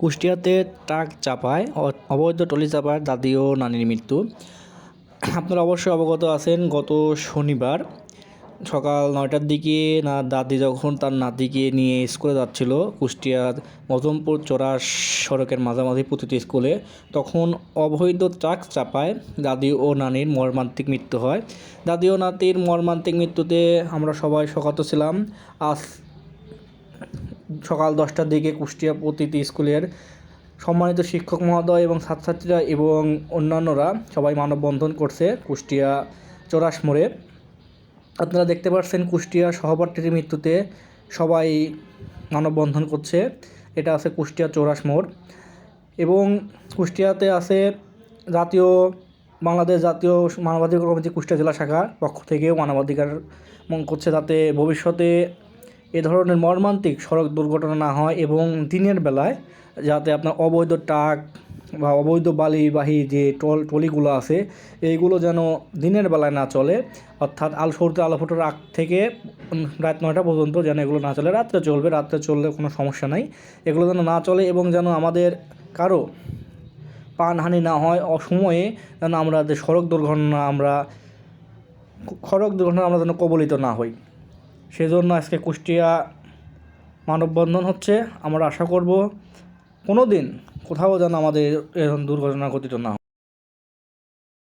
কুষ্টিয়াতে ট্রাক চাপায় অবৈধ টলি চাপায় দাদি ও নানির মৃত্যু। আপনারা অবশ্যই অবগত আছেন, গত শনিবার সকাল নয়টার দিকে না, দাদি যখন তার নাতিকে নিয়ে স্কুলে যাচ্ছিল কুষ্টিয়ার মজমপুর চোরা সড়কের মাঝামাঝি প্রতিটি স্কুলে, তখন অবৈধ ট্রাক চাপায় দাদি ও নানির মর্মান্তিক মৃত্যু হয়। দাদি ও নাতির মর্মান্তিক মৃত্যুতে আমরা সবাই শোকাত ছিলাম। আজ সকাল দশটার দিকে কুষ্টিয়া প্রতিটি স্কুলের সম্মানিত শিক্ষক মহোদয় এবং ছাত্রছাত্রীরা এবং অন্যান্যরা সবাই মানববন্ধন করছে কুষ্টিয়া চোরাস মোড়ে। আপনারা দেখতে পাচ্ছেন কুষ্টিয়া সহপাঠীর মৃত্যুতে সবাই মানববন্ধন করছে। এটা আছে কুষ্টিয়া চৌরাশ মোড় এবং কুষ্টিয়াতে আছে জাতীয়, বাংলাদেশ জাতীয় মানবাধিকার কমিটি কুষ্টিয়া জেলা শাখার পক্ষ থেকেও মানবাধিকার মন করছে যাতে ভবিষ্যতে এ ধরনের মর্মান্তিক সড়ক দুর্ঘটনা না হয় এবং দিনের বেলায় যাতে আপনার অবৈধ ট্রাক বা অবৈধ বালিবাহী যে টল, টলিগুলো আছে এইগুলো যেন দিনের বেলায় না চলে, অর্থাৎ আল সৌরতে আলো ফোটার আগ থেকে রাত নয়টা পর্যন্ত যেন এগুলো না চলে, রাত্রে চলবে, রাত্রে চললে কোনো সমস্যা নাই, এগুলো যেন না চলে এবং যেন আমাদের কারও প্রাণহানি না হয়, অসময়ে যেন আমরা যে সড়ক দুর্ঘটনা আমরা, সড়ক দুর্ঘটনা আমরা যেন কবলিত না হই। সেজন্য আজকে কুষ্টিয়া মানববন্ধন হচ্ছে। আমরা আশা করব কোনো দিন কোথাও যেন আমাদের এরকম দুর্ঘটনা ঘটিত না